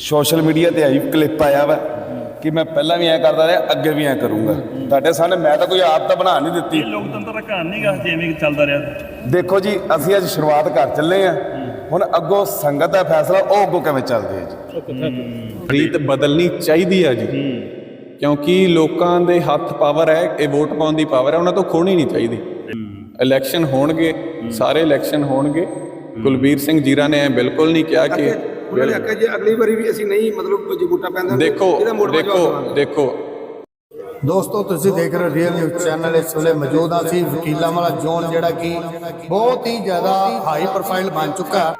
Social media ਤੇ ਆਈ clip ਆਇਆ ਵਾ ਕਿ ਮੈਂ ਪਹਿਲਾਂ ਵੀ ਐ ਕਰਦਾ ਰਿਹਾ ਅੱਗੇ ਵੀ ਐ ਕਰੂੰਗਾ। ਤੁਹਾਡੇ ਸਾਹਮਣੇ ਮੈਂ ਤਾਂ ਕੋਈ ਆਪ ਤਾਂ ਬਣਾ ਨਹੀਂ ਦਿੱਤੀ। ਲੋਕਤੰਤਰ ਦਾ ਘਾਣ ਨਹੀਂਗਾ ਜਿਵੇਂ ਚੱਲਦਾ ਰਿਹਾ। ਦੇਖੋ ਜੀ ਅਸੀਂ ਅੱਜ ਸ਼ੁਰੂਆਤ ਕਰ ਚੱਲੇ ਆ ਹੁਣ ਅੱਗੋਂ ਸੰਗਤ ਦਾ ਫੈਸਲਾ ਉਹ ਅੱਗੋਂ ਕਿਵੇਂ ਚੱਲਦੀ ਹੈ ਜੀ? ਰੀਤ ਬਦਲਣੀ ਚਾਹੀਦੀ ਹੈ ਜੀ। ਕਿਉਂਕਿ ਲੋਕਾਂ ਦੇ ਹੱਥ ਪਾਵਰ ਹੈ ਇਹ ਵੋਟ ਪਾਉਣ ਦੀ ਪਾਵਰ ਹੈ ਉਹਨਾਂ ਤੋਂ ਖੋਣੀ ਨਹੀਂ ਚਾਹੀਦੀ। ਇਲੈਕਸ਼ਨ ਹੋਣਗੇ ਸਾਰੇ ਇਲੈਕਸ਼ਨ ਹੋਣਗੇ। ਕੁਲਬੀਰ ਸਿੰਘ ਜੀਰਾ ਨੇ ਬਿਲਕੁਲ ਨਹੀਂ ਕਿਹਾ ਕਿ ਉਹਨਾਂ ਨੇ ਆਖਿਆ ਜੇ ਅਗਲੀ ਵਾਰੀ ਵੀ ਅਸੀਂ ਨਹੀਂ ਮਤਲਬ ਜੇ ਵੋਟਾਂ ਪੈਂਦਾ ਦੇਖੋ ਦੇਖੋ ਦੇਖੋ। ਦੋਸਤੋ ਤੁਸੀਂ ਦੇਖ ਰਹੇ ਰੀਅਲ ਨਿਊਜ਼ ਚੈਨਲ ਇਸ ਵੇਲੇ ਮੌਜੂਦ ਹਾਂ ਸੀ ਵਕੀਲਾਂ ਵਾਲਾ ਜ਼ੋਨ ਜਿਹੜਾ ਕਿ ਬਹੁਤ ਹੀ ਜ਼ਿਆਦਾ ਹਾਈ ਪ੍ਰੋਫਾਈਲ ਬਣ ਚੁੱਕਾ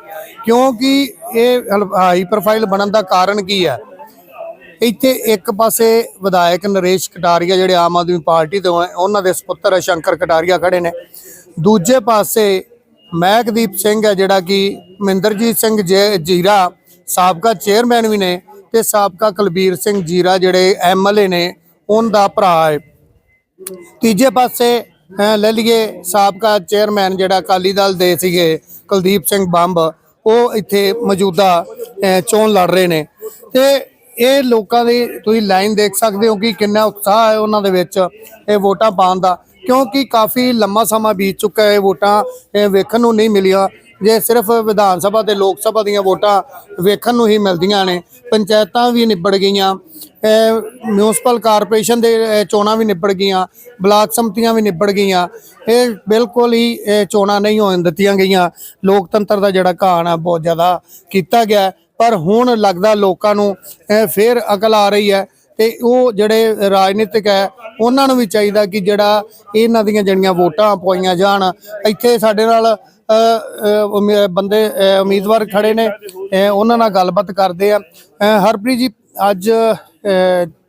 ਕਿਉਂਕਿ ਇਹ ਹਾਈ ਪ੍ਰੋਫਾਈਲ ਬਣਨ ਦਾ ਕਾਰਨ ਕੀ ਹੈ? ਇੱਥੇ ਇੱਕ ਪਾਸੇ ਵਿਧਾਇਕ ਨਰੇਸ਼ ਕਟਾਰੀਆ ਜਿਹੜੇ ਆਮ ਆਦਮੀ ਪਾਰਟੀ ਤੋਂ ਹੈ ਉਹਨਾਂ ਦੇ ਸੁਪੁੱਤਰ ਸ਼ੰਕਰ ਕਟਾਰੀਆ ਖੜੇ ਨੇ। ਦੂਜੇ ਪਾਸੇ ਮਹਿਕਦੀਪ ਸਿੰਘ ਹੈ ਜਿਹੜਾ ਕਿ ਮਹਿੰਦਰਜੀਤ ਸਿੰਘ ਜੇ- ਜੀਰਾ ਸਾਬਕਾ ਚੇਅਰਮੈਨ ਵੀ ਨੇ ਤੇ ਸਾਬਕਾ ਕੁਲਬੀਰ ਸਿੰਘ ਜੀਰਾ ਜਿਹੜੇ ਐਮਐਲਏ ਨੇ ਉਹਨਾਂ ਦਾ ਭਰਾ ਹੈ। ਤੀਜੇ ਪਾਸੇ ਲੈ ਲਈਏ ਸਾਬਕਾ ਚੇਅਰਮੈਨ ਜਿਹੜਾ ਅਕਾਲੀ ਦਲ ਦੇ ਸੀਗੇ, ਕੁਲਦੀਪ ਸਿੰਘ ਬੰਬ, ਉਹ ਇੱਥੇ ਮੌਜੂਦਾ ਚੋਣ ਲੜ ਰਹੇ ਨੇ। ਤੇ ਇਹ ਲੋਕਾਂ ਦੀ ਤੁਸੀਂ ਲਾਈਨ ਦੇਖ ਸਕਦੇ ਹੋ ਕਿ ਕਿੰਨਾ ਉਤਸ਼ਾਹ ਹੈ ਉਹਨਾਂ ਦੇ ਵਿੱਚ ਇਹ ਵੋਟਾਂ ਪਾਉਣ ਦਾ, ਕਿਉਂਕਿ ਕਾਫੀ ਲੰਮਾ ਸਮਾਂ ਬੀਤ ਚੁੱਕਾ ਹੈ ਵੋਟਾਂ ਵੇਖਣ ਨੂੰ ਨਹੀਂ ਮਿਲੀਆਂ। ਜੇ ਸਿਰਫ ਵਿਧਾਨ ਸਭਾ ਤੇ ਲੋਕ ਸਭਾ ਦੀਆਂ ਵੋਟਾਂ ਵੇਖਣ ਨੂੰ ਹੀ ਮਿਲਦੀਆਂ ਨੇ, ਪੰਚਾਇਤਾਂ ਵੀ ਨਿਬੜ ਗਈਆਂ ਅਹ ਮਿਊਨਿਸਪਲ ਕਾਰਪੋਰੇਸ਼ਨ ਦੇ ਚੋਣਾਂ ਵੀ ਨਿਬੜ ਗਈਆਂ, ਬਲਾਕ ਸਮਤੀਆਂ ਵੀ ਨਿਬੜ ਗਈਆਂ, ਇਹ ਬਿਲਕੁਲ ਹੀ ਚੋਣਾਂ ਨਹੀਂ ਹੋਣ ਦਿੱਤੀਆਂ ਗਈਆਂ। ਲੋਕਤੰਤਰ ਦਾ ਜਿਹੜਾ ਘਾਣ ਹੈ ਬਹੁਤ ਜ਼ਿਆਦਾ ਕੀਤਾ ਗਿਆ ਪਰ ਹੁਣ ਲੱਗਦਾ ਲੋਕਾਂ ਨੂੰ ਅਹ ਫੇਰ ਅਕਲ ਆ ਰਹੀ ਹੈ ਤੇ ਉਹ ਜਿਹੜੇ ਰਾਜਨੀਤਿਕ ਹੈ, ਉਹਨਾਂ ਨੂੰ ਵੀ ਚਾਹੀਦਾ ਕਿ ਜਿਹੜਾ ਇਹਨਾਂ ਦੀਆਂ ਜਿਹੜੀਆਂ ਵੋਟਾਂ ਪਾਈਆਂ ਜਾਣ, ਇੱਥੇ ਸਾਡੇ ਨਾਲ ਬੰਦੇ ਉਮੀਦਵਾਰ ਖੜੇ ਨੇ। ਉਹਨਾਂ ਨਾਲ ਗੱਲਬਾਤ ਕਰਦੇ ਆ। ਹਰਪ੍ਰੀਤ ਜੀ ਅੱਜ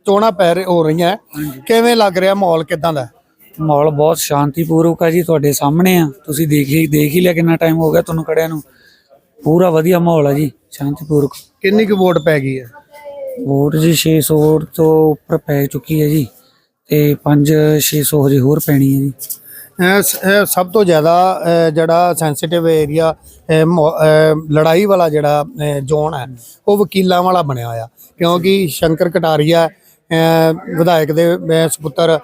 ਚੋਣਾਂ ਪੈ ਰਹੀ- ਹੋ ਰਹੀਆਂ। ਕਿਵੇਂ ਲੱਗ ਰਿਹਾ ਮਾਹੌਲ? ਕਿਦਾਂ ਦਾ? ਮਾਹੌਲ ਬਹੁਤ ਸ਼ਾਂਤੀਪੂਰਵਕ ਹੈ ਜੀ ਤੁਹਾਡੇ ਸਾਹਮਣੇ ਆ। ਤੁਸੀਂ ਦੇਖ ਹੀ ਦੇਖ ਹੀ ਲਿਆ ਕਿੰਨਾ ਟਾਈਮ ਹੋ ਗਿਆ ਤੁਹਾਨੂੰ ਖੜਿਆਂ ਨੂੰ। ਪੂਰਾ ਵਧੀਆ ਮਾਹੌਲ ਹੈ ਜੀ ਸ਼ਾਂਤੀਪੂਰਵਕ। ਕਿੰਨੀ ਕੁ ਵੋਟ ਪੈ ਗਈ ਹੈ? ਵੋਟ ਜੀ 600 ਵੋਟ ਤੋਂ ਉੱਪਰ ਪੈ ਚੁੱਕੀ ਹੈ ਜੀ। ਤੇ 5 600 ਹਜੇ ਹੋਰ ਪੈਣੀ ਹੈ ਜੀ। ਸਭ ਤੋਂ ਜ਼ਿਆਦਾ ਜਿਹੜਾ ਸੈਂਸਿਟਿਵ ਏਰੀਆ ਲੜਾਈ ਵਾਲਾ ਜਿਹੜਾ ਜ਼ੋਨ ਹੈ ਉਹ ਵਕੀਲਾਂ ਵਾਲਾ ਬਣਿਆ ਹੋਇਆ। ਕਿਉਂਕਿ ਸ਼ੰਕਰ ਕਟਾਰੀਆ ਵਿਧਾਇਕ ਦੇ ਅ, ਸੁਪੁੱਤਰ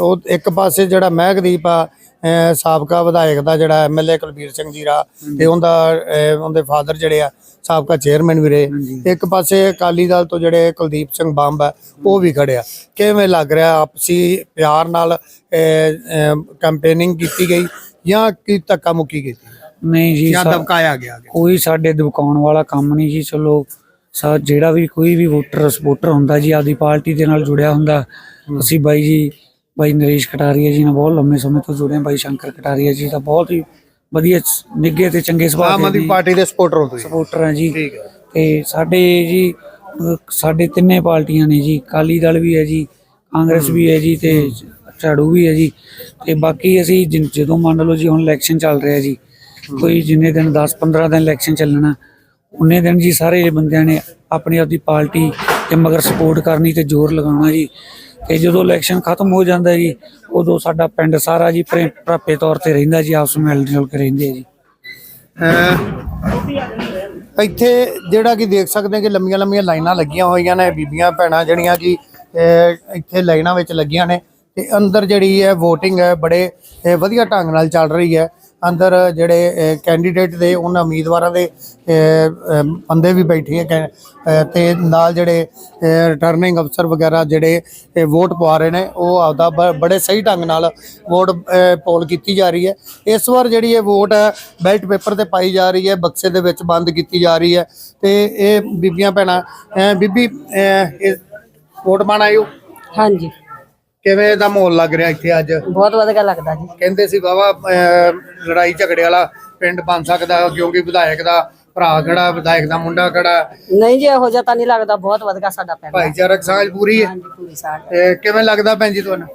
ਉਹ ਇੱਕ ਪਾਸੇ ਜਿਹੜਾ ਮਹਿਕਦੀਪ ਆ ਸਾਬਕਾ ਵਿਧਾਇਕ ਦਾ ਜਿਹੜਾ ਐਮਐਲਏ ਕੁਲਬੀਰ ਸਿੰਘ ਜੀਰਾ ਤੇ ਉਹਦਾ ਉਹਦੇ ਫਾਦਰ ਜਿਹੜੇ ਆ ਸਾਬਕਾ ਚੇਅਰਮੈਨ ਵੀ ਰਹੇ। ਇੱਕ ਪਾਸੇ ਅਕਾਲੀ ਦਲ ਤੋਂ ਜਿਹੜੇ ਕੁਲਦੀਪ ਸਿੰਘ ਬੰਬ ਹੈ ਉਹ ਵੀ ਖੜਿਆ ਕਿਵੇਂ ਲੱਗ ਰਿਹਾ ਆਪਸੀ ਪਿਆਰ ਨਾਲ ਕੈਂਪੇਨਿੰਗ ਕੀਤੀ ਗਈ ਜਾਂ ਕੀ ਧੱਕਾ ਮੁੱਕੀ ਗਈ? ਨਹੀਂ ਜੀ ਜਾਂ ਦਬਕਾਇਆ ਗਿਆ ਕੋਈ ਸਾਡੇ ਦਬਕਾਉਣ ਵਾਲਾ ਕੰਮ ਨਹੀਂ ਜੀ ਚਲੋ ਸਾ ਜਿਹੜਾ ਵੀ ਕੋਈ ਵੀ ਵੋਟਰ ਸਪੋਰਟਰ ਹੁੰਦਾ ਜੀ ਆਪਦੀ ਪਾਰਟੀ ਦੇ ਨਾਲ ਜੁੜਿਆ ਹੁੰਦਾ ਅਸੀਂ ਬਾਈ ਜੀ ਬਾਈ ਨਰੇਸ਼ ਕਟਾਰੀਆ ਜੀ ਨਾਲ ਬਹੁਤ ਲੰਮੇ ਸਮੇਂ ਤੋਂ ਜੁੜੇ ਹਾਂ। ਬਾਈ ਸ਼ੰਕਰ ਕਟਾਰੀਆ ਜੀ ਦਾ ਬਹੁਤ ਹੀ ਵਧੀਆ ਨਿੱਘੇ ਤੇ ਚੰਗੇ ਸੁਭਾਅ ਆਮ ਦੇ ਆਦਮੀ ਜੀ ਪਾਰਟੀ ਦੇ ਸਪੋਰਟਰ ਹੋ ਤੁਸੀਂ। ਸਪੋਰਟਰ ਹਾਂ ਜੀ। ਠੀਕ ਹੈ। ਤੇ ਸਾਡੇ ਜੀ ਅਹ ਸਾਡੇ ਤਿੰਨੇ ਪਾਰਟੀਆਂ ਨੇ ਜੀ ਅਕਾਲੀ ਦਲ ਵੀ ਹੈ ਜੀ ਕਾਂਗਰਸ ਵੀ ਹੈ ਜੀ ਤੇ ਝਾੜੂ ਵੀ ਹੈ ਜੀ। ਤੇ ਬਾਕੀ ਅਸੀਂ ਜਦੋਂ ਮੰਨ ਲਓ ਜੀ ਹੁਣ ਇਲੈਕਸ਼ਨ ਚੱਲ ਰਿਹਾ ਜੀ ਕੋਈ ਜਿੰਨੇ ਦਿਨ 10 15 ਦਿਨ ਇਲੈਕਸ਼ਨ ਚੱਲਣਾ ਉਨੇ ਦਿਨ ਜੀ ਸਾਰੇ ਬੰਦਿਆਂ ਨੇ ਆਪਣੀ ਆਪਦੀ ਪਾਰਟੀ ਤੇ ਮਗਰ ਸਪੋਰਟ ਕਰਨੀ ਤੇ ਜ਼ੋਰ ਲਗਾਉਣਾ ਜੀ। ਤੇ ਜਦੋਂ ਇਲੈਕਸ਼ਨ ਖਤਮ ਹੋ ਜਾਂਦਾ ਜੀ, ਉਦੋਂ ਸਾਡਾ ਪਿੰਡ ਸਾਰਾ ਜੀ ਪ੍ਰੇਮ ਭਰਾਪੇ ਤੌਰ ਤੇ ਰਹਿੰਦਾ ਜੀ, ਆਪਸ ਮਿਲ ਜੁਲ ਕੇ ਰਹਿੰਦੇ ਜੀ। ਅਹ ਇੱਥੇ ਜਿਹੜਾ ਕਿ ਦੇਖ ਸਕਦੇ ਹਾਂ ਕਿ ਲੰਮੀਆਂ ਲੰਮੀਆਂ ਲਾਈਨਾਂ ਲੱਗੀਆਂ ਹੋਈਆਂ ਨੇ, ਬੀਬੀਆਂ ਭੈਣਾਂ ਜਿਹੜੀਆਂ ਕਿ ਇੱਥੇ ਲਾਈਨਾਂ ਵਿੱਚ ਲੱਗੀਆਂ ਨੇ, ਤੇ ਅੰਦਰ ਜਿਹੜੀ ਹੈ VOTING ਹੈ, ਬੜੇ ਵਧੀਆ ਢੰਗ ਨਾਲ ਚੱਲ ਰਹੀ ਹੈ। ਅੰਦਰ ਜਿਹੜੇ ਕੈਂਡੀਡੇਟ ਦੇ ਉਹਨਾਂ ਉਮੀਦਵਾਰਾਂ ਦੇ ਬੰਦੇ ਵੀ ਬੈਠੇ ਹੈ ਕੈ- ਅਹ, ਤੇ ਨਾਲ ਜਿਹੜੇ ਰਿਟਰਨਿੰਗ ਅਫਸਰ ਵਗੈਰਾ ਜਿਹੜੇ ਵੋਟ ਪਵਾ ਰਹੇ ਨੇ ਉਹ ਆਪਦਾ ਬ- ਬੜੇ ਸਹੀ ਢੰਗ ਨਾਲ ਵੋਟ ਪੋਲ ਕੀਤੀ ਜਾ ਰਹੀ ਹੈ। ਇਸ ਵਾਰ ਜਿਹੜੀ ਇਹ ਵੋਟ ਹੈ ਬੈਲਟ ਪੇਪਰ ਤੇ ਪਾਈ ਜਾ ਰਹੀ ਹੈ ਬਕਸੇ ਦੇ ਵਿੱਚ ਬੰਦ ਕੀਤੀ ਜਾ ਰਹੀ ਹੈ ਤੇ ਇਹ ਬੀਬੀਆਂ ਭੈਣਾਂ ਬੀਬੀ ਵੋਟ ਪਾਣ ਆਇਓ? ਹਾਂਜੀ। ਕਿਵੇਂ ਦਾ ਮਾਹੌਲ ਲੱਗ ਰਿਹਾ ਇੱਥੇ ਅੱਜ? ਬਹੁਤ ਵਧੀਆ ਲੱਗਦਾ ਜੀ। ਕਹਿੰਦੇ ਸੀ ਬਾਬਾ ਲੜਾਈ ਝਗੜੇ ਵਾਲਾ ਪਿੰਡ ਬਣ ਸਕਦਾ ਕਿਉਂਕਿ ਵਿਧਾਇਕ ਦਾ ਭਰਾ ਖੜਾ ਵਿਧਾਇਕ ਦਾ ਮੁੰਡਾ ਖੜਾ। ਨਹੀਂ ਜੀ ਇਹੋ ਜਿਹਾ ਤਾਂ ਨਹੀਂ ਲੱਗਦਾ ਬਹੁਤ ਵਧੀਆ ਸਾਡਾ ਪਿੰਡ। ਭਾਈਚਾਰਕ ਸਾਂਝ ਪੂਰੀ ਹੈ? ਪੂਰੀ ਇਹ ਕਿਵੇਂ ਲੱਗਦਾ ਭੈਣ ਜੀ ਤੁਹਾਨੂੰ?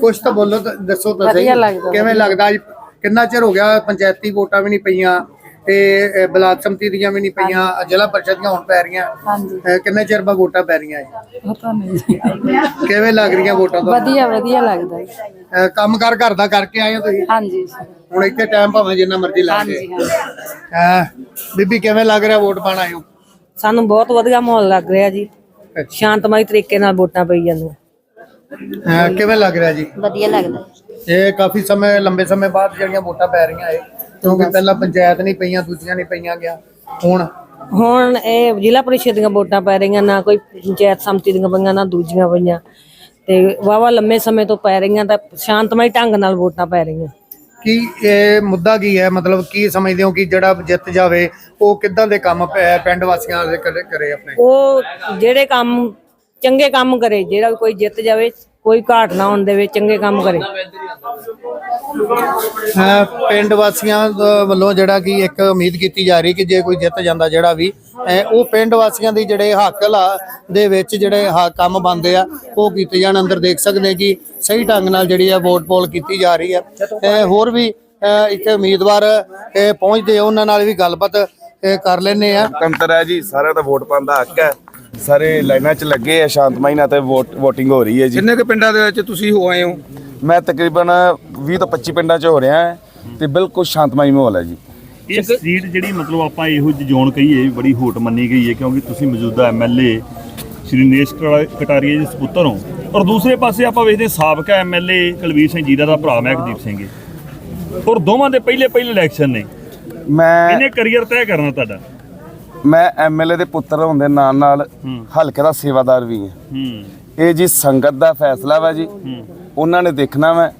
ਕੁਝ ਤਾਂ ਬੋਲੋ ਤਾਂ ਦੱਸੋ ਤਾਂ ਸਹੀ। ਕਿਵੇਂ ਲੱਗਦਾ ਕਿੰਨਾ ਚਿਰ ਹੋ ਗਿਆ ਪੰਚਾਇਤੀ ਵੋਟਾਂ ਵੀ ਨਹੀਂ ਪਈਆਂ? ਤੇ ਇਹ ਬਲਾਕ ਸੰਮਤੀ ਦੀਆਂ ਵੀ ਨਹੀਂ ਪਈਆਂ ਜ਼ਿਲ੍ਹਾ ਪਰਿਸ਼ਦ ਦੀਆਂ ਹੁਣ ਪੈ ਰਹੀਆਂ। ਹਾਂਜੀ। ਕਿੰਨੇ ਚਿਰ ਬਾਅਦ ਵੋਟਾਂ ਪੈ ਰਹੀਆਂ ਇਹ? ਪਤਾ ਨਹੀਂ ਕਿਵੇਂ ਲੱਗ ਰਹੀਆਂ ਵੋਟਾਂ ਤੋਂ ਵਧੀਆ ਵਧੀਆ ਲੱਗਦਾ ਜੀ। ਕੰਮ ਕਰ ਘਰ ਦਾ ਕਰਕੇ ਆਏ ਹੋ ਤੁਸੀਂ? ਹਾਂਜੀ ਹੁਣ ਇੱਥੇ ਟਾਈਮ ਭਾਵੇਂ ਜਿੰਨਾ ਮਰਜ਼ੀ ਲਾ ਕੇ ਹਾਂਜੀ ਹਾਂਜੀ। ਹਾਂ ਬੀਬੀ ਕਿਵੇਂ ਲੱਗ ਰਿਹਾ ਵੋਟ ਪਾਣ ਆਇਓ ਸਾਨੂੰ ਬਹੁਤ ਵਧੀਆ ਮਾਹੌਲ ਲੱਗ ਰਿਹਾ ਜੀ। ਸ਼ਾਂਤਮਈ ਤਰੀਕੇ ਨਾਲ ਵੋਟਾਂ ਪਈ ਜਾਂਦੀਆਂ। ਅਹ ਕਿਵੇਂ ਲੱਗ ਰਿਹਾ ਜੀ? ਵਧੀਆ ਲੱਗਦਾ। ਇਹ ਕਾਫੀ ਸਮੇਂ ਲੰਬੇ ਸਮੇਂ ਬਾਅਦ ਜਿਹੜੀਆਂ ਵੋਟਾਂ ਪੈ ਰਹੀਆਂ ਇਹ। ਕਿਉਂਕਿ ਪਹਿਲਾਂ ਪੰਚਾਇਤ ਨਹੀਂ ਪਈਆਂ ਦੂਜੀਆਂ ਨਹੀਂ ਪਈਆਂ ਗਿਆ। ਹੁਣ ਹੁਣ ਇਹ ਜ਼ਿਲ੍ਹਾ ਪਰਿਸ਼ਦ ਦੀਆਂ ਵੋਟਾਂ ਪੈ ਰਹੀਆਂ ਨਾ ਕੋਈ ਪੰਚਾਇਤ ਸਮਿਤੀ ਦੀਆਂ ਪਈਆਂ ਨਾ ਦੂਜੀਆਂ ਪਈਆਂ। ਤੇ ਵਾਵਾ ਲੰਮੇ ਸਮੇਂ ਤੋਂ ਪੈ ਰਹੀਆਂ ਤਾਂ ਸ਼ਾਂਤਮਈ ਢੰਗ ਨਾਲ ਵੋਟਾਂ ਪੈ ਰਹੀਆਂ। ਕੀ ਇਹ ਮੁੱਦਾ ਕੀ ਹੈ? ਮਤਲਬ ਕੀ ਸਮਝਦੇ ਹੋ ਕਿ ਜਿਹੜਾ ਜਿੱਤ ਜਾਵੇ ਉਹ ਕਿੱਦਾਂ ਦੇ ਕੰਮ ਪ- ਪਿੰਡ ਵਾਸੀਆਂ ਦੇ ਕਰੇ ਕਰੇ ਆਪਣੇ? ਉਹ ਜਿਹੜੇ ਕੰਮ ਚੰਗੇ ਕੰਮ ਕਰੇ ਜਿਹੜਾ ਕੋਈ ਜਿੱਤ ਜਾਵੇ ਕੋਈ ਘਾਟ ਨਾ ਹੋਣ ਦੇਵੇ ਚੰਗੇ ਕੰਮ ਕਰੇ। ਅਹ ਪਿੰਡ ਵਾਸੀਆਂ ਦਾ ਵੱਲੋਂ ਜਿਹੜਾ ਕਿ ਇੱਕ ਉਮੀਦ ਕੀਤੀ ਜਾ ਰਹੀ ਕਿ ਜੇ ਕੋਈ ਜਿੱਤ ਜਾਂਦਾ ਜਿਹੜਾ ਵੀ ਅਹ ਉਹ ਪਿੰਡ ਵਾਸੀਆਂ ਦੀ ਜਿਹੜੇ ਹੱਕ ਲਾ ਦੇ ਵਿੱਚ ਜਿਹੜੇ ਹਾ- ਕੰਮ ਬੰਦੇ ਆ ਉਹ ਕੀਤੇ ਜਾਣ। ਅੰਦਰ ਦੇਖ ਸਕਦੇ ਕਿ ਸਹੀ ਢੰਗ ਨਾਲ ਜਿਹੜੀ ਆ ਵੋਟ ਪੋਲ ਕੀਤੀ ਜਾ ਰਹੀ ਹੈ ਅਹ ਹੋਰ ਵੀ ਅਹ ਇੱਥੇ ਉਮੀਦਵਾਰ ਅਹ ਪਹੁੰਚਦੇ ਆ ਉਹਨਾਂ ਨਾਲ ਵੀ ਗੱਲਬਾਤ ਅਹ ਕਰ ਲੈਨੇ ਆ। ਤੰਤਰ ਹੈ ਜੀ ਸਾਰਿਆਂ ਦਾ ਵੋਟ ਪਾਉਣ ਦਾ ਹੱਕ ਹੈ। ਸਾਰੇ ਲਾਈਨਾਂ 'ਚ ਲੱਗੇ ਆ ਸ਼ਾਂਤਮਈ ਨਾਲ ਤੇ ਵੋਟ VOTING ਹੋ ਰਹੀ ਹੈ ਜੀ। ਕਿੰਨੇ ਕੁ ਪਿੰਡਾਂ ਦੇ ਵਿੱਚ ਤੁਸੀਂ ਹੋ ਆਏ ਹੋ? ਮੈਂ ਤਕਰੀਬਨ 20 ਤੋਂ 25 ਪਿੰਡਾਂ 'ਚ ਹੋ ਰਿਹਾ ਹਾਂ ਤੇ ਬਿਲਕੁਲ ਸ਼ਾਂਤਮਈ ਮਾਹੌਲ ਹੈ ਜੀ। ਇਹ ਸੀਟ ਜਿਹੜੀ ਮਤਲਬ ਆਪਾਂ ਇਹੋ ਜਿਹੀ ਜ਼ੋਨ ਕਹੀਏ ਬੜੀ ਹੋਟ ਮੰਨੀ ਗਈ ਹੈ ਕਿਉਂਕਿ ਤੁਸੀਂ ਮੌਜੂਦਾ ਐਮਐਲਏ ਸ਼੍ਰੀ ਨੇਸ਼ ਕਟਾ- ਕਟਾਰੀਆ ਜੀ ਸਪੁੱਤਰ ਹੋ। ਔਰ ਦੂਸਰੇ ਪਾਸੇ ਆਪਾਂ ਵੇਖਦੇ ਸਾਬਕਾ ਐਮਐਲਏ ਕੁਲਵੀਰ ਸਿੰਘ ਜੀਰਾ ਦਾ ਭਰਾ ਮਹਿਕਦੀਪ ਸਿੰਘ ਔਰ ਦੋਵਾਂ ਦੇ ਪਹਿਲੇ ਪਹਿਲੇ ਇਲੈਕਸ਼ਨ ਨੇ। ਮੈਂ ਇਹਨੇ ਕੈਰੀਅਰ ਤੈਅ ਕਰਨਾ ਤੁਹਾਡਾ? ਮੈਂ ਐਮਐਲਏ ਦੇ ਪੁੱਤਰ ਹੋਣ ਦੇ ਨਾਲ ਨਾਲ ਹਲਕੇ ਦਾ ਸੇਵਾਦਾਰ ਵੀ ਹਾਂ। ਹੂੰ। ਇਹ ਜੀ ਸੰਗਤ ਦਾ ਫੈਸਲਾ ਵਾ ਜੀ। ਉਹਨਾਂ ਨੇ ਦੇਖਣਾ ਵਾ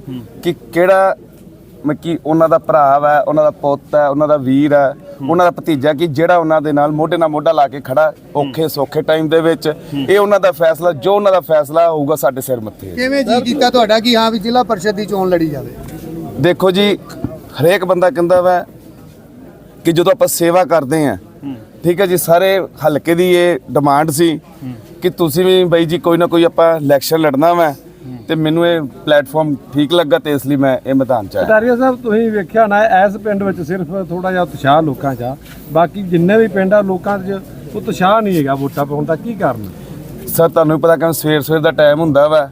ਕਿ ਕਿਹੜਾ ਮੈਂ ਕੀ ਉਹਨਾਂ ਦਾ ਭਰਾ ਵਾ ਉਹਨਾਂ ਦਾ ਪੁੱਤ ਹੈ ਉਹਨਾਂ ਦਾ ਵੀਰ ਹੈ ਉਹਨਾਂ ਦਾ ਭਤੀਜਾ ਕਿ ਜਿਹੜਾ ਉਹਨਾਂ ਦੇ ਨਾਲ ਮੋਢੇ ਨਾਲ ਮੋਢਾ ਲਾ ਕੇ ਖੜਾ ਔਖੇ ਸੌਖੇ ਟਾਈਮ ਦੇ ਵਿੱਚ ਇਹ ਉਹਨਾਂ ਦਾ ਫੈਸਲਾ ਜੋ ਉਹਨਾਂ ਦਾ ਫੈਸਲਾ ਹੋਊਗਾ ਸਾਡੇ ਸਿਰ ਮੱਥੇ। ਕਿਵੇਂ ਜੀ ਕੀਤਾ ਤੁਹਾਡਾ ਕਿ ਹਾਂ ਵੀ ਜ਼ਿਲ੍ਹਾ ਪਰਿਸ਼ਦ ਦੀ ਚੋਣ ਲੜੀ ਜਾਵੇ? ਦੇਖੋ ਜੀ ਹਰੇਕ ਬੰਦਾ ਕਹਿੰਦਾ ਵਾ ਕਿ ਜਦੋਂ ਆਪਾਂ ਸੇਵਾ ਕਰਦੇ ਆਂ ਠੀਕ ਹੈ ਜੀ ਸਾਰੇ ਹਲਕੇ ਦੀ ਇਹ ਡਿਮਾਂਡ ਸੀ ਕਿ ਤੁਸੀਂ ਵੀ ਬਈ ਜੀ ਕੋਈ ਨਾ ਕੋਈ ਆਪਾਂ ਇਲੈਕਸ਼ਨ ਲੜਨਾ ਵਾ ਤੇ ਮੈਨੂੰ ਇਹ ਪਲੇਟਫਾਰਮ ਠੀਕ ਲੱਗਾ ਤੇ ਇਸ ਲਈ ਮੈਂ ਇਹ ਮੈਦਾਨ ਚ ਆਇਆ। ਕਟਾਰੀਆ ਸਾਹਿਬ ਤੁਸੀਂ ਵੇਖਿਆ ਨਾ ਇਸ ਪਿੰਡ ਵਿੱਚ ਸਿਰਫ ਥੋੜਾ ਜਿਹਾ ਉਤਸ਼ਾਹ ਲੋਕਾਂ 'ਚ ਆ। ਬਾਕੀ ਜਿੰਨੇ ਵੀ ਪਿੰਡ ਆ ਲੋਕਾਂ 'ਚ ਉਤਸ਼ਾਹ ਨਹੀਂ ਹੈਗਾ ਵੋਟਾਂ ਪਾਉਣ ਦਾ ਕੀ ਕਾਰਨ? ਸਰ ਤੁਹਾਨੂੰ ਪਤਾ ਕਿ ਸਵੇਰ ਸਵੇਰ ਦਾ ਟਾਈਮ ਹੁੰਦਾ ਵਾ।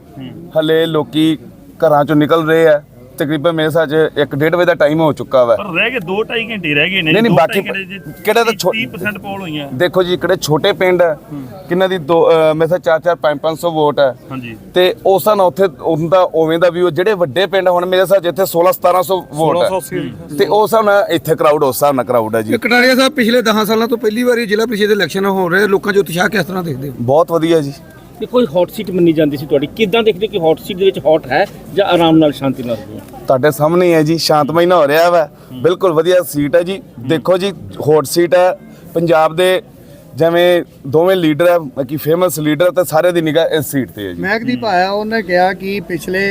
ਹਲੇ ਲੋਕੀ ਘਰਾਂ ਚੋਂ ਨਿਕਲ ਰਹੇ ਆ। ਤਕਰੀਬਨ ਮੇਰੇ ਸਾਹ ਚ 1:30 ਵਜੇ ਦਾ ਟਾਈਮ ਹੋ ਚੁੱਕਾ ਵਾ। ਪਰ ਰਹਿ ਗਏ 2.5 ਘੰਟੇ ਰਹਿ ਗਏ ਨੇ ਨਹੀਂ, ਬਾਕੀ ਕਿਹੜਾ ਤਾਂ ਛੋ- 30% ਪੋਲ ਹੋਈਆਂ। ਦੇਖੋ ਜੀ ਕਿਹੜੇ ਛੋਟੇ ਪਿੰਡ ਕਿੰਨਾਂ ਦੀ ਮੇਰੇ ਸਾਹ 4-4 5-500 ਵੋਟ ਹੈ ਹਾਂਜੀ। ਤੇ ਉਸ ਨਾਲ ਉੱਥੇ ਉਹਦਾ ਉਵੇਂ ਦਾ ਵੀ ਉਹ ਜਿਹੜੇ ਵੱਡੇ ਪਿੰਡ ਹੁਣ ਮੇਰੇ ਸਾਹ ਜਿੱਥੇ 16-1700 ਵੋਟ ਹੈ। ਤੇ ਉਸ ਨਾਲ ਇੱਥੇ ਕਰਾਊਡ ਉਸ ਨਾਲ ਕਰਾਊਡ ਹੈ ਜੀ। ਕਟਾਰੀਆ ਸਾਹਿਬ ਪਿਛਲੇ 10 ਸਾਲਾਂ ਤੋਂ ਪਹਿਲੀ ਵਾਰੀ ਜ਼ਿਲ੍ਹਾ ਪ੍ਰੀਸ਼ਦ ਦੇ ਇਲੈਕਸ਼ਨ ਹੋ ਰਹੇ ਲੋਕਾਂ 'ਚ ਉਤਸ਼ਾਹ ਕਿਸ ਤਰ੍ਹਾਂ ਦੇਖਦੇ ਹੋ? ਬਹੁਤ ਵਧੀਆ ਜੀ। ਕਿ ਕੋਈ ਹੌਟ ਸੀਟ ਮੰਨੀ ਜਾਂਦੀ ਸੀ ਤੁਹਾਡੀ। ਕਿੱਦਾਂ ਦੇਖਦੇ ਕਿ ਹੌਟ ਸੀਟ ਦੇ ਵਿੱਚ ਹੌਟ ਹੈ ਜਾਂ ਆਰਾਮ ਨਾਲ ਸ਼ਾਂਤੀ ਨਾਲ ਹੋ ਤੁਹਾਡੇ ਸਾਹਮਣੇ ਹੀ ਹੈ ਜੀ ਸ਼ਾਂਤਮਈ ਨਾ ਹੋ ਰਿਹਾ ਵਾ। ਬਿਲਕੁਲ ਵਧੀਆ ਸੀਟ ਹੈ ਜੀ। ਦੇਖੋ ਜੀ ਹੌਟ ਸੀਟ ਹੈ। ਪੰਜਾਬ ਦੇ ਜਿਵੇਂ ਦੋਵੇਂ ਲੀਡਰ ਹੈ ਕਿ ਫੇਮਸ ਲੀਡਰ ਤੇ ਸਾਰੇ ਦੀ ਨਿਗਾਹ ਇਸ ਸੀਟ ਤੇ ਹੈ ਜੀ। ਮਹਿਕਦੀਪ ਆਇਆ ਉਹਨੇ ਕਿਹਾ ਕਿ ਪਿਛਲੇ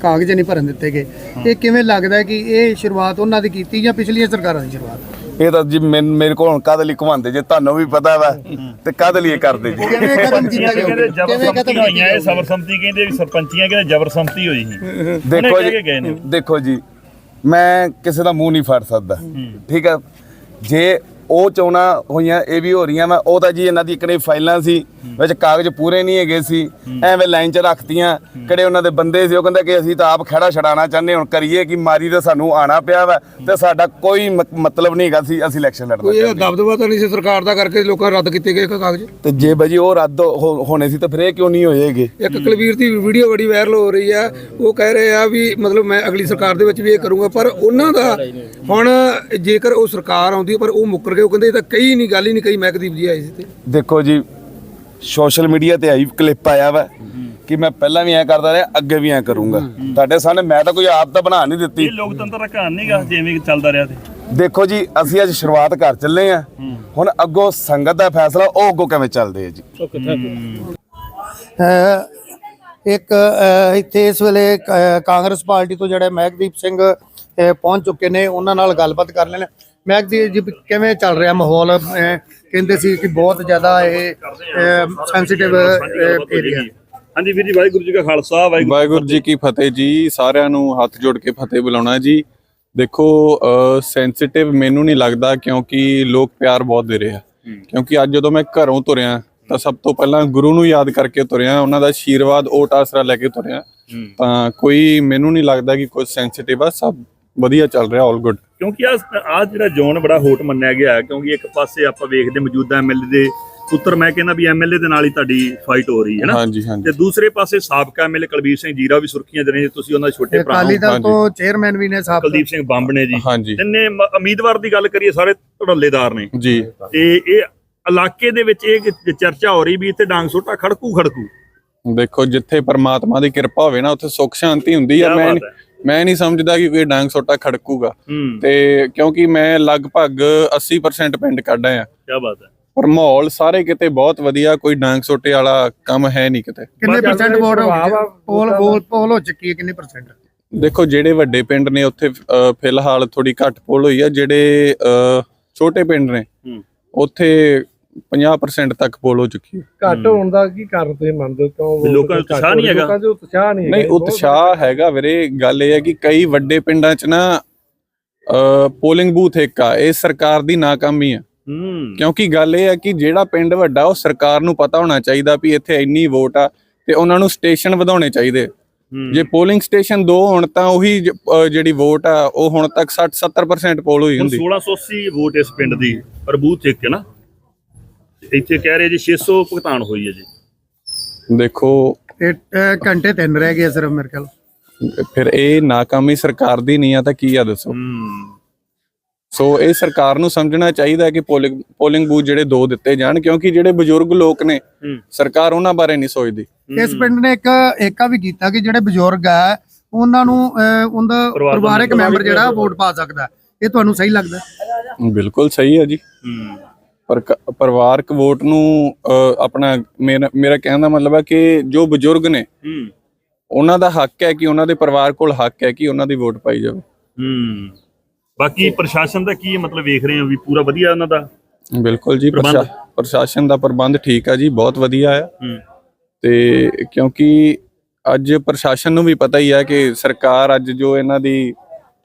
ਕਾਗਜ਼ ਨਹੀਂ ਭਰਨ ਦਿੱਤੇ ਗਏ। ਇਹ ਕਿਵੇਂ ਲੱਗਦਾ ਕਿ ਇਹ ਸ਼ੁਰੂਆਤ ਉਹਨਾਂ ਦੀ ਕੀਤੀ ਜਾਂ ਪਿਛਲੀਆਂ ਸਰਕਾਰਾਂ ਦੀ ਸ਼ੁਰੂਆਤ? ਇਹ ਤਾਂ ਜੀ ਮੈਨ- ਮੇਰੇ ਕੋਲ ਹੁਣ ਕਾਹਦੇ ਲਈ ਘੁਮਾਉਂਦੇ? ਜੇ ਤੁਹਾਨੂੰ ਵੀ ਪਤਾ ਵਾ ਤੇ ਕਾਹਦੇ ਲਈ ਇਹ ਕਰਦੇ ਜੀ? ਕਿਵੇਂ ਕਦਮ ਕੀਤਾ ਕਹਿੰਦੇ ਜਾਊਗਾ ਜਬਰ ਕਿਵੇਂ ਸੰਮਤੀ ਕਦਮ ਹੋਈਆਂ? ਇਹ ਕੀਤਾ ਸਬਰ ਸੰਮਤੀ ਕਹਿੰਦੇ ਵੀ ਸਰਪੰਚੀਆਂ ਕਹਿੰਦੇ ਜਬਰ ਸੰਮਤੀ ਹੋਈ ਸੀ। ਦੇਖੋ ਉਹਨੇ ਕਹਿ ਕੇ ਗਏ ਜੀ। ਦੇਖੋ ਜੀ ਮੈਂ ਕਿਸੇ ਦਾ ਮੂੰਹ ਨਹੀਂ ਫੜ ਸਕਦਾ। ਠੀਕ ਹੈ ਜੇ ਉਹ ਚੋਣਾਂ ਹੋਈਆਂ ਇਹ ਵੀ ਹੋ ਰਹੀਆਂ ਵਾ। ਉਹ ਤਾਂ ਜੀ ਇਹਨਾਂ ਦੀ ਇਕਨੇ ਫਾਈਲਾਂ ਸੀ ਵਿੱਚ ਕਾਗਜ਼ ਪੂਰੇ ਨਹੀਂ ਹੈਗੇ ਸੀ। ਐਵੇਂ ਲਾਈਨ 'ਚ ਰੱਖਤੀਆਂ ਕਿਹੜੇ ਉਹਨਾਂ ਦੇ ਬੰਦੇ ਸੀ ਉਹ ਕਹਿੰਦਾ ਕਿ ਅਸੀਂ ਤਾਂ ਆਪ ਖੜਾ ਛਡਾਣਾ ਚਾਹੁੰਦੇ ਹੁਣ ਕਰੀਏ ਕਿ ਮਾਰੀ ਤੇ ਸਾਨੂੰ ਆਣਾ ਪਿਆ ਵਾ ਤੇ ਸਾਡਾ ਕੋਈ ਮਤਲਬ ਨਹੀਂ ਹੈਗਾ ਸੀ ਅਸੀਂ ਇਲੈਕਸ਼ਨ ਲੜਨਾ ਕੋਈ। ਦਬਦਬਾ ਤਾਂ ਨਹੀਂ ਸੀ ਸਰਕਾਰ ਦਾ ਕਰਕੇ ਲੋਕਾਂ ਰੱਦ ਕੀਤੇ ਗਏ ਕਾਗਜ਼? ਤੇ ਜੇ ਬਾਜੀ ਉਹ ਰੱਦ ਹੋਣੇ ਸੀ ਤਾਂ ਫਿਰ ਇਹ ਕਿਉਂ ਨਹੀਂ ਹੋਏਗੇ? ਇੱਕ ਕੁਲਵੀਰ ਦੀ ਵੀਡੀਓ ਬੜੀ ਵਾਇਰਲ ਹੋ ਰਹੀ ਆ ਉਹ ਕਹਿ ਰਹੇ ਆ ਵੀ ਮਤਲਬ ਮੈਂ ਅਗਲੀ ਸਰਕਾਰ ਦੇ ਵਿੱਚ ਵੀ ਇਹ ਕਰੂੰਗਾ ਪਰ ਉਹਨਾਂ ਦਾ ਹੁਣ ਜੇਕਰ ਉਹ ਸਰਕਾਰ ਆਉਂਦੀ ਪਰ ਉਹ ਮੁੱਕਰ ਗਏ ਉਹ ਕਹਿੰਦੇ ਇਹ ਤਾਂ ਕਈ ਨਹੀਂ ਗੱਲ ਹੀ ਨਹੀਂ ਕਈ ਮਹਿਕਦੀਪ ਜੀ ਆਏ ਸੀ ਤੇ ਦੇਖੋ ਜੀ ਸੋਸ਼ਲ ਮੀਡੀਆ ਤੇ ਆਈ ਕਲਿੱਪ ਆਇਆ ਵਾ ਕਿ ਮੈਂ ਪਹਿਲਾਂ ਵੀ ਐ ਕਰਦਾ ਰਿਹਾ ਅੱਗੇ ਵੀ ਐ ਕਰੂੰਗਾ। ਤੁਹਾਡੇ ਸਾਹਮਣੇ ਮੈਂ ਤਾਂ ਕੋਈ ਆਪ ਤਾਂ ਬਣਾ ਨਹੀਂ ਦਿੱਤੀ। ਇਹ ਲੋਕਤੰਤਰ ਦਾ ਘਾਣ ਨਹੀਂਗਾ ਜਿਵੇਂ ਕਿ ਚੱਲਦਾ ਰਿਹਾ ਤੇ। ਦੇਖੋ ਜੀ ਅਸੀਂ ਅੱਜ ਸ਼ੁਰੂਆਤ ਕਰ ਚੱਲੇ ਆ। ਹੁਣ ਅੱਗੋਂ ਸੰਗਤ ਦਾ ਫੈਸਲਾ ਉਹ ਅੱਗੋਂ ਕਿਵੇਂ ਚੱਲਦੇ ਆ ਜੀ? ਇੱਕ ਇੱਥੇ ਇਸ ਵੇਲੇ ਕ- ਕਾਂਗਰਸ ਪਾਰਟੀ ਤੋਂ ਜਿਹੜੇ ਮਹਿਕਦੀਪ ਸਿੰਘ ਪਹੁੰਚ ਚੁੱਕੇ ਨੇ ਉਹਨਾਂ ਨਾਲ ਗੱਲਬਾਤ ਕਰ ਲੈਣੇ ਮਹਿਕਦੀਪ ਜੀ ਕਿਵੇਂ ਚੱਲ ਰਿਹਾ ਮਾਹੌਲ? ਕਹਿੰਦੇ ਸੀ ਕਿ ਬਹੁਤ ਜ਼ਿਆਦਾ ਇਹ ਸੈਂਸਿਟਿਵ ਏਰੀਆ ਹਾਂਜੀ ਵੀਰ ਜੀ ਵਾਹਿਗੁਰੂ ਜੀ ਕਾ ਖਾਲਸਾ ਵਾਹਿਗੁਰੂ ਜੀ ਕੀ ਫਤਿਹ। ਜੀ। ਸਾਰਿਆਂ ਨੂੰ ਹੱਥ ਜੋੜ ਕੇ ਫਤਿਹ ਬੁਲਾਉਣਾ ਜੀ। ਦੇਖੋ ਸੈਂਸਿਟਿਵ ਮੈਨੂੰ ਨਹੀਂ ਲੱਗਦਾ ਕਿਉਂਕਿ ਲੋਕ ਪਿਆਰ ਬਹੁਤ ਦੇ ਰਹੇ ਆ। ਕਿਉਂਕਿ ਅੱਜ ਜਦੋਂ ਮੈਂ ਘਰੋਂ ਤੁਰਿਆ ਤਾਂ ਸਭ ਤੋਂ ਪਹਿਲਾਂ ਗੁਰੂ ਨੂੰ ਯਾਦ ਕਰਕੇ ਤੁਰਿਆ ਉਹਨਾਂ ਦਾ ਆਸ਼ੀਰਵਾਦ ਓਟ ਆਸਰਾ ਲੈ ਕੇ ਤੁਰਿਆ। ਤਾਂ ਕੋਈ ਮੈਨੂੰ ਨਹੀਂ ਲੱਗਦਾ ਕਿ ਕੁਝ ਸੈਂਸਿਟਿਵ ਆ ਸਭ ਵਧੀਆ ਚੱਲ ਰਿਹਾ ਆਲ ਗੁੱਡ ਕਿਉਂਕਿ ਆ ਆ ਜਿਹੜਾ ਜ਼ੋਨ ਬੜਾ ਹੋਟ ਮੰਨਿਆ ਗਿਆ ਹੈ, ਕਿਉਂਕਿ ਇੱਕ ਪਾਸੇ ਆਪਾਂ ਵੇਖਦੇ ਮੌਜੂਦਾ ਐਮਐਲਏ ਦੇ ਪੁੱਤਰ ਮੈਂ ਕਹਿੰਦਾ ਵੀ ਐਮਐਲਏ ਦੇ ਨਾਲ ਹੀ ਤੁਹਾਡੀ ਫਾਈਟ ਹੋ ਰਹੀ ਹੈ ਨਾ। ਹਾਂਜੀ ਹਾਂਜੀ। ਤੇ ਦੂਸਰੇ ਪਾਸੇ ਸਾਬਕਾ ਐਮਐਲਏ ਕੁਲਬੀਰ ਸਿੰਘ ਜੀਰਾ ਵੀ ਸੁਰਖੀਆਂ ਦੇ ਨੇ ਤੁਸੀਂ ਉਹਨਾਂ ਦੇ ਛੋਟੇ ਭਰਾ ਅਕਾਲੀ ਦਲ। ਤੋਂ ਚੇਅਰਮੈਨ ਵੀ ਨੇ ਸਾਹਿਬ ਕੁਲਦੀਪ ਸਿੰਘ ਬੰਬ ਨੇ ਜੀ। ਹਾਂਜੀ। ਤਿੰਨੇ ਉਮੀਦਵਾਰ ਦੀ ਗੱਲ ਕਰੀਏ ਸਾਰੇ ਧੜੱਲੇਦਾਰ ਨੇ। ਜੀ। ਤੇ ਇਹ ਇਲਾਕੇ ਦੇ ਵਿੱਚ ਇਹ ਚਰਚਾ ਹੋ ਰਹੀ ਵੀ ਇੱਥੇ ਡਾਂਗ ਸੋਟਾ ਖੜਕੂ ਖੜਕੂ ਦੇਖੋ ਜਿੱਥੇ ਪਰਮਾਤਮਾ ਦੀ ਕਿਰਪਾ ਹੋਵੇ ਨਾ ਉੱਥੇ ਸੁੱਖ ਸ਼ਾਂਤੀ ਹੁੰਦੀ ਆ ਮੈਂ। ਮੈਂ ਨਹੀਂ ਸਮਝਦਾ ਕਿ ਕੋਈ ਡਾਂਗ ਸੋਟਾ ਖੜਕੂਗਾ। ਤੇ ਕਿਉਂਕਿ ਮੈਂ ਲਗਭਗ 80% ਪਿੰਡ ਕੱਢ ਆਇਆ ਕੀ ਬਾਤ ਹੈ। ਪਰ ਮਾਹੌਲ ਸਾਰੇ ਕਿਤੇ ਬਹੁਤ ਵਧੀਆ ਕੋਈ ਡਾਂਗ ਸੋਟੇ ਵਾਲਾ ਕੰਮ ਹੈ ਨਹੀਂ ਕਿਤੇ। ਕਿੰਨੇ ਪਰਸੈਂਟ ਵੋਟ ਹੋ ਪ੍ਰਭਾਵ ਆ ਪੋਲ ਪੋਲ ਪੋਲ ਹੋ ਚੁੱਕੀ ਹੈ ਕਿੰਨੇ ਪਰਸੈਂਟ ਦੇਖੋ ਜਿਹੜੇ ਵੱਡੇ ਪਿੰਡ ਨੇ ਉੱਥੇ ਫਿਲਹਾਲ ਥੋੜੀ ਘੱਟ ਪੋਲ ਹੋਈ ਆ। ਜਿਹੜੇ ਛੋਟੇ ਪਿੰਡ ਨੇ। ਉੱਥੇ 50% ਤੱਕ ਪੋਲ ਹੋ ਚੁੱਕੀ ਹੈ। ਘੱਟ ਹੋਣ ਦਾ ਕੀ ਕਾਰਨ ਤੁਸੀਂ ਮੰਨਦੇ ਹੋ? ਲੋਕਾਂ ਘੱਟ ਉਤਸ਼ਾਹ ਨਹੀਂ ਹੈਗਾ? ਲੋਕਾਂ 'ਚ ਉਤਸ਼ਾਹ ਨਹੀਂ ਨਹੀਂ ਉਤਸ਼ਾਹ ਹੈਗਾ ਵੀਰੇ ਗੱਲ ਇਹ ਹੈ ਕਿ ਕਈ ਵੱਡੇ ਪਿੰਡਾਂ 'ਚ ਨਾ ਪੋਲਿੰਗ ਬੂਥ ਇੱਕ ਆ ਇਹ ਸਰਕਾਰ ਦੀ ਨਾਕਾਮੀ ਆ। ਹੂੰ। ਕਿਉਂਕਿ ਗੱਲ ਇਹ ਹੈ ਕਿ ਜਿਹੜਾ ਪਿੰਡ ਵੱਡਾ ਉਹ ਸਰਕਾਰ ਨੂੰ ਪਤਾ ਹੋਣਾ ਚਾਹੀਦਾ ਵੀ ਇੱਥੇ ਇੰਨੀ ਵੋਟ ਆ ਤੇ ਉਹਨਾਂ ਨੂੰ ਸਟੇਸ਼ਨ ਵਧਾਉਣੇ ਚਾਹੀਦੇ। ਜੇ ਪੋਲਿੰਗ ਸਟੇਸ਼ਨ ਦੋ ਹੋਣ ਤਾਂ ਉਹੀ ਜਿਹੜੀ ਵੋਟ ਆ ਉਹ ਹੁਣ ਤੱਕ 60 70% ਪੋਲ ਹੋਈ ਹੁੰਦੀ। 1680 ਵੋਟ ਇਸ ਪਿੰਡ ਦੀ ਪਰ ਬੂਥ ਇੱਕ ਹੈ ਨਾ। ਇੱਥੇ ਕਹਿ ਰਹੇ ਜੀ 600 ਭੁਗਤਾਨ ਹੋਈ ਹੈ ਜੀ। ਦੇਖੋ ਅਹ, ਘੰਟੇ ਤਿੰਨ ਰਹਿ ਗਏ ਸਿਰਫ ਮੇਰੇ ਖਿਆਲ। ਫਿਰ ਇਹ ਨਾਕਾਮੀ ਸਰਕਾਰ ਦੀ ਨਹੀਂ ਆ ਤਾਂ ਕੀ ਆ ਦੱਸੋ? ਹੂੰ। ਸੋ ਇਹ ਸਰਕਾਰ ਨੂੰ ਸਮਝਣਾ ਚਾਹੀਦਾ ਹੈ ਕਿ ਪੋਲਿੰਗ ਪੋਲਿੰਗ ਬੂਥ ਜਿਹੜੇ ਦੋ ਦਿੱਤੇ ਜਾਣ ਕਿਉਂਕਿ ਜਿਹੜੇ ਬਜ਼ੁਰਗ ਲੋਕ ਨੇ ਹੂੰ। ਸਰਕਾਰ ਉਹਨਾਂ ਬਾਰੇ ਨਹੀਂ ਸੋਚਦੀ। ਇਸ ਪਿੰਡ ਨੇ ਇੱਕ ਏਕਾ ਵੀ ਕੀਤਾ ਕਿ ਜਿਹੜੇ ਬਜ਼ੁਰਗ ਆ ਉਹਨਾਂ ਨੂੰ ਅਹ, ਉਹਦਾ ਪਰਿਵਾਰ ਦਾ ਪਰਿਵਾਰਕ ਮੈਂਬਰ ਮੈਂਬਰ ਜਿਹੜਾ ਵੋਟ ਪਾ ਸਕਦਾ। ਹੈ। ਇਹ ਤੁਹਾਨੂੰ ਸਹੀ ਲੱਗਦਾ? ਬਿਲਕੁਲ ਸਹੀ ਹੈ ਜੀ। ਹੂੰ। ਪਰ ਪਰਿਵਾਰਕ ਵੋਟ ਨੂੰ ਆਪਣਾ ਮੇਰਾ ਕਹਿਣ ਦਾ ਮਤਲਬ ਹੈ ਕਿ ਜੋ ਬਜ਼ੁਰਗ ਨੇ ਹੂੰ। ਉਹਨਾਂ ਦਾ ਹੱਕ ਹੈ ਕਿ ਉਹਨਾਂ ਦੇ ਪਰਿਵਾਰ ਕੋਲ ਹੱਕ ਹੈ ਕਿ ਉਹਨਾਂ ਦੀ ਵੋਟ ਪਾਈ ਜਾਵੇ। ਹੂੰ। ਬਾਕੀ ਪ੍ਰਸ਼ਾਸਨ ਦਾ ਕੀ ਮਤਲਬ ਵੇਖ ਰਹੇ ਹੋ ਵੀ ਪੂਰਾ ਵਧੀਆ ਉਹਨਾਂ ਦਾ? ਬਿਲਕੁਲ ਜੀ ਪ੍ਰਸ਼ਾਸਨ ਦਾ ਪ੍ਰਬੰਧ ਠੀਕ ਆ ਜੀ ਬਹੁਤ ਵਧੀਆ ਆ। ਹੂੰ। ਤੇ ਕਿਉਂਕਿ ਅੱਜ ਪ੍ਰਸ਼ਾਸਨ ਨੂੰ ਵੀ ਪਤਾ ਹੀ ਹੈ ਕਿ ਸਰਕਾਰ ਅੱਜ ਜੋ ਇਹਨਾਂ ਦੀ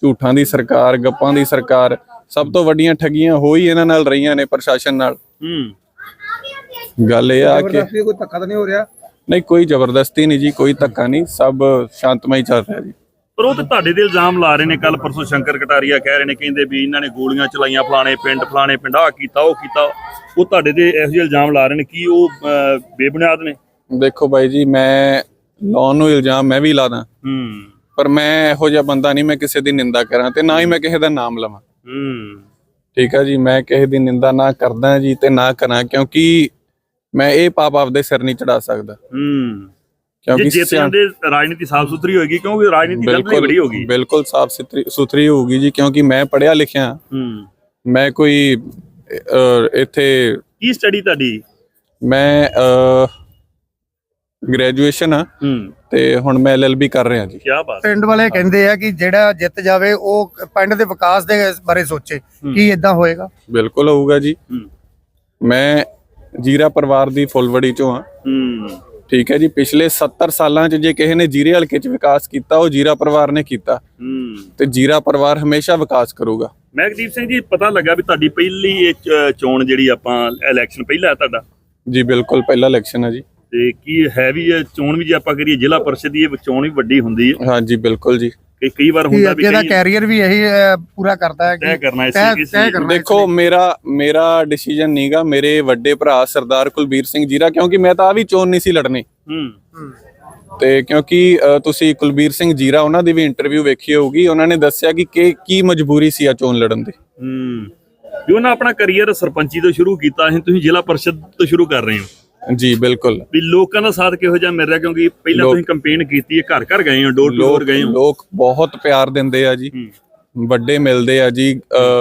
ਝੂਠਾਂ ਦੀ ਸਰਕਾਰ ਗੱਪਾਂ ਦੀ ਸਰਕਾਰ ਸਭ ਤੋਂ ਵੱਡੀਆਂ ਠੱਗੀਆਂ ਹੋ ਹੀ ਇਹਨਾਂ ਨਾਲ ਰਹੀਆਂ ਨੇ ਪ੍ਰਸ਼ਾਸਨ ਨਾਲ। ਹੂੰ। ਗੱਲ ਇਹ ਆ ਕਿ ਜ਼ਬਰਦਸਤੀ ਕੋਈ ਧੱਕਾ ਤਾਂ ਨਹੀਂ ਹੋ ਰਿਹਾ? ਨਹੀਂ ਕੋਈ ਜ਼ਬਰਦਸਤੀ ਨਹੀਂ ਜੀ ਕੋਈ ਧੱਕਾ ਨਹੀਂ ਸਭ ਸ਼ਾਂਤਮਈ ਚੱਲ ਰਿਹਾ ਜੀ। ਪਰ ਉਹ ਤੇ ਤੁਹਾਡੇ ਤੇ ਇਲਜ਼ਾਮ ਲਾ ਰਹੇ ਨੇ ਕੱਲ ਪਰਸੋਂ ਸ਼ੰਕਰ ਕਟਾਰੀਆ ਕਹਿ ਰਹੇ ਨੇ ਕਹਿੰਦੇ ਵੀ ਇਹਨਾਂ ਨੇ ਗੋਲੀਆਂ ਚਲਾਈਆਂ ਫਲਾਣੇ ਪਿੰਡ ਫਲਾਣੇ ਪਿੰਡ ਆਹ ਕੀਤਾ ਉਹ ਕੀਤਾ। ਉਹ ਤੁਹਾਡੇ ਤੇ ਇਹੋ ਜਿਹੇ ਇਲਜ਼ਾਮ ਲਾ ਰਹੇ ਨੇ ਕੀ ਉਹ ਬੇਬੁਨਿਆਦ ਨੇ? ਦੇਖੋ ਬਾਈ ਜੀ ਮੈਂ ਲਾਉਣ ਨੂੰ ਇਲਜ਼ਾਮ ਮੈਂ ਵੀ ਲਾਦਾ ਹੂੰ। ਪਰ ਮੈਂ ਇਹੋ ਜਿਹਾ ਬੰਦਾ ਨਹੀਂ ਮੈਂ ਕਿਸੇ ਦੀ ਨਿੰਦਾ ਕਰਾਂ ਤੇ ਨਾ ਹੀ ਮੈਂ ਕਿਸੇ ਦਾ ਨਾਮ ਲਵਾਂ। ਹੂੰ। ਠੀਕ ਹੈ ਜੀ ਮੈਂ ਕਿਸੇ ਦੀ ਨਿੰਦਾ ਨਾ ਕਰਦਾ ਜੀ ਤੇ ਨਾ ਕਰਾਂ ਕਿਉਂਕਿ ਮੈਂ ਇਹ ਪਾਪ ਆਪਦੇ ਸਿਰ ਨਹੀਂ ਚੜਾ ਸਕਦਾ। ਹੂੰ। ਕਿਉਂਕਿ ਜਿੱਤ ਸਿਆਣ- ਜਾਂਦੇ ਰਾਜਨੀਤੀ ਸਾਫ਼ ਸੁਥਰੀ ਹੋਏਗੀ ਕਿਉਂਕਿ ਰਾਜਨੀਤੀ ਗੰਦਲੀ ਬੜੀ ਹੋਗੀ। ਬਿਲਕੁਲ ਸਾਫ਼ ਸੁਥਰੀ ਸੁਥਰੀ ਹੋਊਗੀ ਜੀ ਕਿਉਂਕਿ ਮੈਂ ਪੜਿਆ ਲਿਖਿਆ। ਹੂੰ। ਮੈਂ ਕੋਈ ਇੱਥੇ ਕੀ ਸਟੱਡੀ ਤੁਹਾਡੀ? ਮੈਂ ਗ੍ਰੈਜੂਏਸ਼ਨ ਆ। ਹੂੰ। ਤੇ ਹੁਣ ਮੈਂ ਐਲਐਲਬੀ ਕਰ ਰਿਹਾ ਜੀ। ਕੀ ਬਾਤ ਪਿੰਡ ਵਾਲੇ ਕਹਿੰਦੇ ਆ ਕਿ ਜਿਹੜਾ ਜਿੱਤ ਜਾਵੇ ਉਹ ਪਿੰਡ ਦੇ ਵਿਕਾਸ ਦੇ ਬਾਰੇ ਸੋਚੇ ਕੀ ਇਦਾਂ ਹੋਏਗਾ? ਬਿਲਕੁਲ ਹੋਊਗਾ ਜੀ। ਮੈਂ ਜੀਰਾ ਪਰਿਵਾਰ ਦੀ ਫੁੱਲਵੜੀ ਚੋਂ ਆ। ਠੀਕ ਹੈ ਜੀ ਪਿਛਲੇ 70 ਸਾਲਾਂ 'ਚ ਜੇ ਕਿਸੇ ਨੇ ਜੀਰੇ ਹਲਕੇ 'ਚ ਵਿਕਾਸ ਕੀਤਾ ਉਹ ਜੀਰਾ ਪਰਿਵਾਰ ਨੇ ਕੀਤਾ। ਤੇ ਜੀਰਾ ਪਰਿਵਾਰ ਹਮੇਸ਼ਾ ਵਿਕਾਸ ਕਰੂਗਾ। ਮਹਿਕਦੀਪ ਸਿੰਘ ਜੀ ਪਤਾ ਲੱਗਾ ਵੀ ਤੁਹਾਡੀ ਪਹਿਲੀ ਚੋਣ ਜਿਹੜੀ ਆਪਾਂ ਇਲੈਕਸ਼ਨ ਪਹਿਲਾ ਤੁਹਾਡਾ। ਜੀ ਬਿਲਕੁਲ ਪਹਿਲਾ ਇਲੈਕਸ਼ਨ ਹੈ ਜੀ। ਤੇ ਕੀ ਹੈ? ਵੀ ਇਹ ਚੋਣ ਵੀ ਜੇ ਆਪਾਂ ਕਰੀਏ ਜ਼ਿਲ੍ਹਾ ਪਰਿਸ਼ਦ ਦੀ ਇਹ ਚੋਣ ਵੀ ਵੱਡੀ ਹੁੰਦੀ ਹੈ। ਹਾਂਜੀ ਬਿਲਕੁਲ ਜੀ। ਕਿ ਕਈ ਵਾਰ ਹੁੰਦਾ ਵੀ ਅੱਗੇ ਦਾ ਕੈਰੀਅਰ ਵੀ ਇਹੀ ਪੂਰਾ ਕਰਦਾ ਹੈ ਤੈਅ ਕਿ ਕਰਨਾ ਇਸ ਤੈਅ- ਇਸ ਤੈਅ ਚੀਜ਼ ਨੂੰ। ਕਰਨਾ ਦੇਖੋ ਮੇਰਾ ਮੇਰਾ ਡਿਸੀਜਨ ਨਹੀਂਗਾ ਮੇਰੇ ਵੱਡੇ ਭਰਾ ਸਰਦਾਰ ਕੁਲਬੀਰ ਸਿੰਘ ਜੀਰਾ ਕਿਉਂਕਿ ਮੈਂ ਤਾਂ ਆ ਵੀ ਚੋਣ ਨਹੀਂ ਸੀ ਲੜਨੀ। ਹੂੰ। ਤੇ ਕਿਉਂਕਿ ਅ, ਤੁਸੀਂ ਕੁਲਬੀਰ ਸਿੰਘ ਜੀਰਾ ਉਹਨਾਂ ਦੀ ਵੀ ਇੰਟਰਵਿਊ ਵੇਖੀ ਹੋਊਗੀ। ਉਹਨਾਂ ਨੇ ਦੱਸਿਆ ਕਿ ਕਿ ਕੀ ਮਜਬੂਰੀ ਸੀ ਆ ਚੋਣ ਲੜਨ ਦੀ। ਹੂੰ। ਵੀ ਉਹਨਾਂ ਆਪਣਾ ਕੈਰੀਅਰ ਸਰਪੰਚੀ ਤੋਂ ਸ਼ੁਰੂ ਕੀਤਾ ਸੀ ਤੁਸੀਂ ਜ਼ਿਲ੍ਹਾ ਪਰਿਸ਼ਦ ਤੋਂ ਸ਼ੁਰੂ ਕਰ ਰਹੇ ਹੋ। ਜੀ ਬਿਲਕੁਲ। ਵੀ ਲੋਕਾਂ ਦਾ ਸਾਥ ਕਿਹੋ ਜਿਹਾ ਮਿਲ ਰਿਹਾ? ਕਿਉਂਕਿ ਪਹਿਲਾਂ ਲੋਕ- ਤੁਸੀਂ ਕੰਪੇਨ ਕੀਤੀ ਹੈ ਘਰ ਘਰ ਗਏ ਹੋ ਡੋਰ ਟੂ ਲੋਕ ਡੋਰ ਗਏ ਹੋ। ਲੋਕ ਬਹੁਤ ਪਿਆਰ ਦਿੰਦੇ ਆ ਜੀ। ਹੂੰ। ਵੱਡੇ ਮਿਲਦੇ ਆ ਜੀ।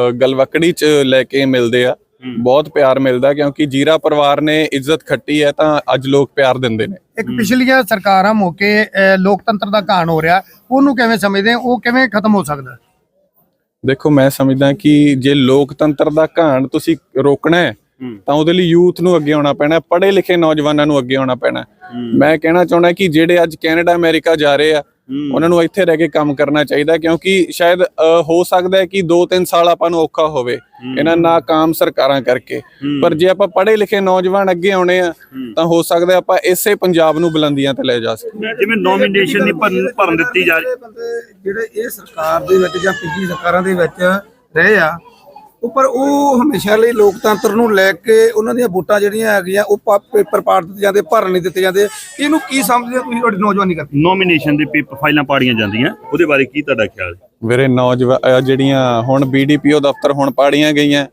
ਅ, ਗਲਵਕੜੀ ਚ ਲੈ ਕੇ ਮਿਲਦੇ ਆ। ਬਹੁਤ ਪਿਆਰ ਮਿਲਦਾ ਕਿਉਂਕਿ ਜੀਰਾ ਪਰਿਵਾਰ ਨੇ ਇੱਜ਼ਤ ਖੱਟੀ ਹੈ ਤਾਂ ਅੱਜ ਲੋਕ ਪਿਆਰ ਦਿੰਦੇ ਨੇ। ਇੱਕ ਪਿਛਲੀਆਂ ਸਰਕਾਰਾਂ ਮੌਕੇ ਅਹ, ਲੋਕਤੰਤਰ ਦਾ ਘਾਣ ਹੋ ਰਿਹਾ। ਉਹਨੂੰ ਕਿਵੇਂ ਸਮਝਦੇ? ਆ? ਉਹ ਕਿਵੇਂ ਖਤਮ ਹੋ ਸਕਦਾ? ਦੇਖੋ ਮੈਂ ਸਮਝਦਾ ਕਿ ਜੇ ਲੋਕਤੰਤਰ ਦਾ ਘਾਣ ਤੁਸੀਂ ਰੋਕਣਾ ਹੂੰ। ਤਾਂ ਉਹਦੇ ਲਈ ਯੂਥ ਨੂੰ ਅੱਗੇ ਆਉਣਾ ਪੈਣਾ ਪੜ੍ਹੇ ਲਿਖੇ ਨੌਜਵਾਨਾਂ ਨੂੰ ਅੱਗੇ ਆਉਣਾ ਪੈਣਾ। ਮੈਂ ਕਹਿਣਾ ਚਾਹੁੰਦਾ ਕਿ ਜਿਹੜੇ ਅੱਜ ਕੈਨੇਡਾ ਅਮਰੀਕਾ ਜਾ ਰਹੇ ਆ ਉਹਨਾਂ ਨੂੰ ਇੱਥੇ ਰਹਿ ਕੇ ਕੰਮ ਕਰਨਾ ਚਾਹੀਦਾ ਕਿਉਂਕਿ ਸ਼ਾਇਦ ਹੋ ਸਕਦਾ ਹੈ ਕਿ 2-3 ਸਾਲ ਆਪਾਂ ਨੂੰ ਔਖਾ ਹੋਵੇ ਇਹਨਾਂ ਨਾਕਾਮ ਸਰਕਾਰਾਂ ਕਰਕੇ। ਪਰ ਜੇ ਆਪਾਂ ਪੜ੍ਹੇ ਲਿਖੇ ਨੌਜਵਾਨ ਅੱਗੇ ਆਉਣੇ ਆ ਤਾਂ ਹੋ ਸਕਦਾ ਹੈ ਆਪਾਂ ਇਸੇ ਪੰਜਾਬ ਨੂੰ ਬੁਲੰਦੀਆਂ ਤੇ ਲੈ ਜਾ ਸਕੀਏ। ਜਿਵੇਂ ਨੋਮੀਨੇਸ਼ਨ ਨਹੀਂ ਭਰਨ ਭਰਨ ਦਿੱਤੀ ਜਾ ਰਹੀ ਬੰਦੇ ਜਿਹੜੇ ਇਹ ਸਰਕਾਰ ਦੇ ਵਿੱਚ ਜਾਂ ਪਿਛਲੀ ਸਰਕਾਰਾਂ ਦੇ ਵਿੱਚ ਰਹੇ ਆ ਉੱਪਰ ਉਹ ਹਮੇਸ਼ਾ ਲਈ ਲੋਕਤੰਤਰ ਨੂੰ ਲੈ ਕੇ ਉਹਨਾਂ ਦੀਆਂ ਵੋਟਾਂ ਜਿਹੜੀਆਂ ਹੈਗੀਆਂ ਉਹ ਪਾ- ਪੇਪਰ ਪਾੜ ਦਿੱਤੇ ਜਾਂਦੇ ਭਰਨ ਨਹੀਂ ਦਿੱਤੇ ਜਾਂਦੇ। ਇਹਨੂੰ ਕੀ ਸਮਝਦੇ ਹੋ ਤੁਸੀਂ ਤੁਹਾਡੀ ਨੌਜਵਾਨੀ ਕਰਕੇ? ਨੋਮੀਨੇਸ਼ਨ ਦੇ ਪੇਪਰ ਫਾਈਲਾਂ ਪਾੜੀਆਂ ਜਾਂਦੀਆਂ। ਉਹਦੇ ਬਾਰੇ ਕੀ ਤੁਹਾਡਾ ਖਿਆਲ ਹੈ? ਵੀਰੇ ਨੌਜਵਾਨ ਜਿਹੜੀਆਂ ਹੁਣ ਬੀਡੀਪੀਓ ਦਫ਼ਤਰ ਹੁਣ ਪਾੜੀਆਂ ਗਈਆਂ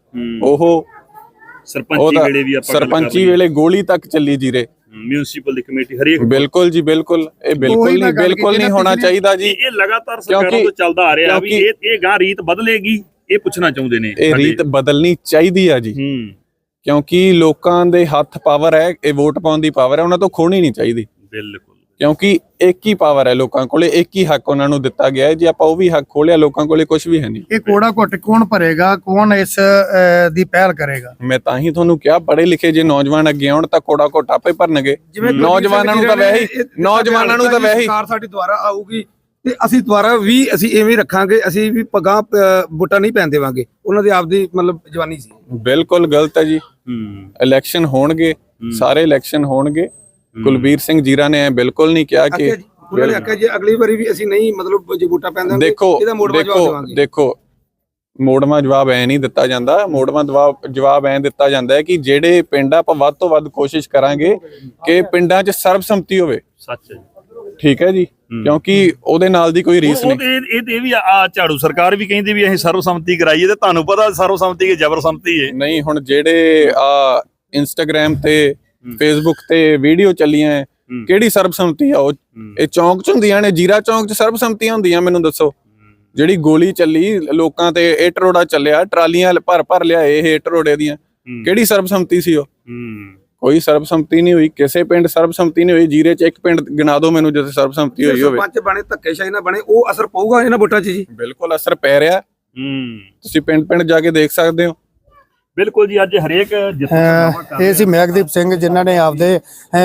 ਉਹ ਸਰਪੰਚੀ ਉਹਦਾ ਵੇਲੇ ਵੀ ਆਪਾਂ ਸਰਪੰਚੀ। ਵੇਲੇ ਗੋਲੀ ਤੱਕ ਚੱਲੀ ਜੀਰੇ ਮਿਊਨਿਸਪਲ ਦੀ ਕਮੇਟੀ ਹਰੇਕ ਬਿਲਕੁਲ ਜੀ ਬਿਲਕੁਲ। ਇਹ ਉਹੀ ਬਿਲਕੁਲ ਮੈਂ ਨਹੀਂ ਗੱਲ ਬਿਲਕੁਲ ਕੀਤੀ ਨਹੀਂ ਨਾ ਹੋਣਾ ਪਿਛਲੀ- ਚਾਹੀਦਾ ਜੀ। ਇਹ ਲਗਾਤਾਰ ਸਰਕਾਰਾਂ ਕਿਉਂਕਿ- ਤੋਂ ਚੱਲਦਾ ਆ ਰਿਹਾ ਵੀ ਇਹ ਇਹ ਗਾਂ ਰੀਤ ਬਦਲੇਗੀ। ਇਹ ਪੁੱਛਣਾ ਚਾਹੁੰਦੇ ਨੇ ਇਹ ਰੀਤ ਬਦਲਣੀ ਚਾਹੀਦੀ ਆ ਜੀ। ਹੂੰ। ਕਿਉਂਕਿ ਲੋਕਾਂ ਦੇ ਹੱਥ ਪਾਵਰ ਹੈ ਇਹ ਵੋਟ ਪਾਉਣ ਦੀ ਪਾਵਰ ਹੈ ਉਹਨਾਂ ਤੋਂ ਖੋਣੀ ਨਹੀਂ ਚਾਹੀਦੀ। ਬਿਲਕੁਲ। ਕਿਉਂਕਿ ਇੱਕ ਹੀ ਪਾਵਰ ਹੈ ਲੋਕਾਂ ਕੋਲੇ ਇੱਕ ਹੀ ਹੱਕ ਉਹਨਾਂ ਨੂੰ ਦਿੱਤਾ ਗਿਆ ਹੈ। ਜੇ ਆਪਾਂ ਉਹ ਵੀ ਹੱਕ ਖੋਲਿਆ ਲੋਕਾਂ ਕੋਲੇ ਕੁਝ ਵੀ ਹੈ ਨਹੀਂ। ਇਹ ਕੋੜਾ ਘੁੱਟ ਕੌਣ ਭਰੇਗਾ ਕੌਣ ਇਸ ਦੀ ਪਹਿਲ ਕਰੇਗਾ? ਮੈਂ ਤਾਂ ਹੀ ਤੁਹਾਨੂੰ ਕਿਹਾ ਪੜ੍ਹੇ ਲਿਖੇ ਜੇ ਨੌਜਵਾਨ ਅੱਗੇ ਆਉਣ ਤਾਂ ਕੋੜਾ ਘੋਟਾ ਆਪੇ ਭਰਨਗੇ। ਨੌਜਵਾਨਾਂ ਨੂੰ ਤਾਂ ਵੈਸੇ ਹੀ ਨੌਜਵਾਨਾਂ ਨੂੰ ਤਾਂ ਵੈਸੇ ਹੀ ਸਰਕਾਰ ਸਾਡੀ ਦੁਆਰਾ ਆਊਗੀ। ਤੇ ਅਸੀਂ ਦੁਆਰਾ ਵੀ ਅਸੀਂ ਐਵੇਂ ਹੀ ਰੱਖਾਂਗੇ ਅਸੀਂ ਵੀ ਪਗਾਂ ਵੋਟਾਂ ਨਹੀਂ ਪੈਣ ਦੇਵਾਂਗੇ। ਉਹਨਾਂ ਦੀ ਆਪਦੀ ਮਤਲਬ ਜਵਾਨੀ ਸੀ। ਬਿਲਕੁਲ ਗਲਤ ਹੈ ਜੀ। ਇਲੈਕਸ਼ਨ ਹੋਣਗੇ ਸਾਰੇ ਇਲੈਕਸ਼ਨ ਹੋਣਗੇ। ਕੁਲਬੀਰ ਸਿੰਘ ਜੀਰਾ ਨੇ ਬਿਲਕੁਲ ਨਹੀਂ ਕਿਹਾ ਕਿ ਉਹਨਾਂ ਨੇ ਆਖਿਆ ਜੇ ਅਗਲੀ ਵਾਰੀ ਵੀ ਅਸੀਂ ਨਹੀਂ ਮਤਲਬ ਜੇ ਪੈਣ ਦੇਵਾਂਗੇ ਦੇਖੋ ਇਹਦਾ ਮੋੜਵਾ ਜਵਾਬ ਦੇਖੋ ਦੇਵਾਂਗੇ। ਦੇਖੋ ਮੋੜਵਾ ਜਵਾਬ ਐ ਨਹੀਂ ਦਿੱਤਾ ਜਾਂਦਾ। ਮੋੜਵਾ ਜਵਾਬ ਜਵਾਬ ਐ ਦਿੱਤਾ ਜਾਂਦਾ ਹੈ ਕਿ ਜਿਹੜੇ ਪਿੰਡ ਆਪਾਂ ਵੱਧ ਤੋਂ ਵੱਧ ਕੋਸ਼ਿਸ਼ ਕਰਾਂਗੇ ਕਿ ਪਿੰਡਾਂ 'ਚ ਸਰਬਸੰਮਤੀ ਹੋਵੇ। ਸੱਚ ਹੈ ਜੀ। ਠੀਕ ਹੈ ਜੀ। ਕਿਉਂਕਿ ਉਹਦੇ ਨਾਲ ਦੀ ਕੋਈ ਰੀਸ ਨਹੀਂ। ਇਹ ਇਹ ਇਹ ਵੀ ਆ ਝਾੜੂ ਸਰਕਾਰ ਵੀ ਕਹਿੰਦੀ ਵੀ ਅਸੀਂ ਸਰਵਸੰਮਤੀ ਕਰਾਈਏ ਤੇ ਤੁਹਾਨੂੰ ਪਤਾ ਸਰਵਸੰਮਤੀ ਕਿ ਜ਼ਬਰਸੰਮਤੀ ਹੈ ਨਹੀਂ ਹੁਣ ਜਿਹੜੇ ਆ ਇੰਸਟਾਗ੍ਰam ਤੇ ਫੇਸਬੁੱਕ ਤੇ ਵੀਡੀਓ ਚੱਲੀਆਂ। ਕਿਹੜੀ ਸਰਬਸੰਮਤੀ ਆ ਉਹ? ਇਹ ਚੌਂਕ 'ਚ ਹੁੰਦੀਆਂ ਨੇ ਜੀਰਾ ਚੌਂਕ 'ਚ ਸਰਬਸੰਮਤੀਆਂ ਹੁੰਦੀਆਂ ਮੈਨੂੰ ਦੱਸੋ। ਜਿਹੜੀ ਗੋਲੀ ਚੱਲੀ ਲੋਕਾਂ ਤੇ ਇਹ ਟਰੋੜਾ ਚੱਲਿਆ ਟਰਾਲੀਆਂ ਭਰ ਭਰ ਲਿਆਏ ਇਹ ਟਰੋੜੇ ਦੀਆਂ। ਕਿਹੜੀ ਸਰਬਸੰਮਤੀ ਸੀ ਉਹ? ਕੋਈ ਸਰਬਸੰਮਤੀ ਨਹੀਂ ਹੋਈ ਕਿਸੇ ਪਿੰਡ ਸਰਬਸੰਮਤੀ ਨਹੀਂ ਹੋਈ ਜੀਰੇ 'ਚ ਇੱਕ ਪਿੰਡ ਗਿਣਾ ਦਿਓ ਮੈਨੂੰ ਜਿੱਥੇ ਸਰਬਸੰਮਤੀ ਹੋਈ ਹੋਵੇ। ਸਰਪੰਚ ਬਣੇ ਧੱਕੇਸ਼ਾਹੀ ਨਾ ਬਣੇ ਉਹ ਅਸਰ ਪਊਗਾ ਇਹਨਾਂ ਵੋਟਾਂ 'ਚ ਜੀ? ਬਿਲਕੁਲ ਅਸਰ ਪੈ ਰਿਹਾ। ਹੂੰ। ਤੁਸੀਂ ਪਿੰਡ ਪਿੰਡ ਜਾ ਕੇ ਦੇਖ ਸਕਦੇ ਹੋ। ਬਿਲਕੁਲ ਜੀ ਅੱਜ ਹਰੇਕ ਇਹ ਸੀ ਮੈਗਦੀਪ ਸਿੰਘ ਜਿਨ੍ਹਾਂ ਨੇ ਆਪਦੇ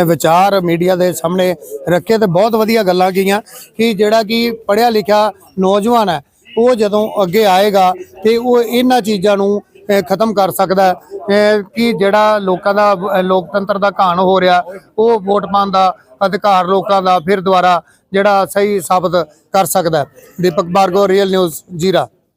ਵਿਚਾਰ ਮੀਡੀਆ ਦੇ ਸਾਹਮਣੇ ਰੱਖੇ ਤੇ ਬਹੁਤ ਵਧੀਆ ਗੱਲਾਂ ਕੀਆਂ ਕਿ ਜਿਹੜਾ ਕਿ ਪੜ੍ਹਿਆ ਲਿਖਿਆ ਨੌਜਵਾਨ ਹੈ ਉਹ ਜਦੋਂ ਅੱਗੇ ਆਏਗਾ ਤੇ ਉਹ ਇਹਨਾਂ ਚੀਜ਼ਾਂ ਨੂੰ ਖਤਮ ਕਰ ਸਕਦਾ ਕਿ ਜਿਹੜਾ ਲੋਕਾਂ ਦਾ ਲੋਕਤੰਤਰ ਦਾ ਘਾਣ ਹੋ ਰਿਹਾ, ਉਹ ਵੋਟ ਪਾਉਣ ਦਾ ਅਧਿਕਾਰ ਲੋਕਾਂ ਦਾ ਫਿਰ ਦੁਬਾਰਾ ਜਿਹੜਾ ਸਹੀ ਸਾਬਤ ਕਰ ਸਕਦਾ ਦੀਪਕ ਬਾਰਗੋ ਰੀਅਲ ਨਿਊਜ਼ ਜੀਰਾ।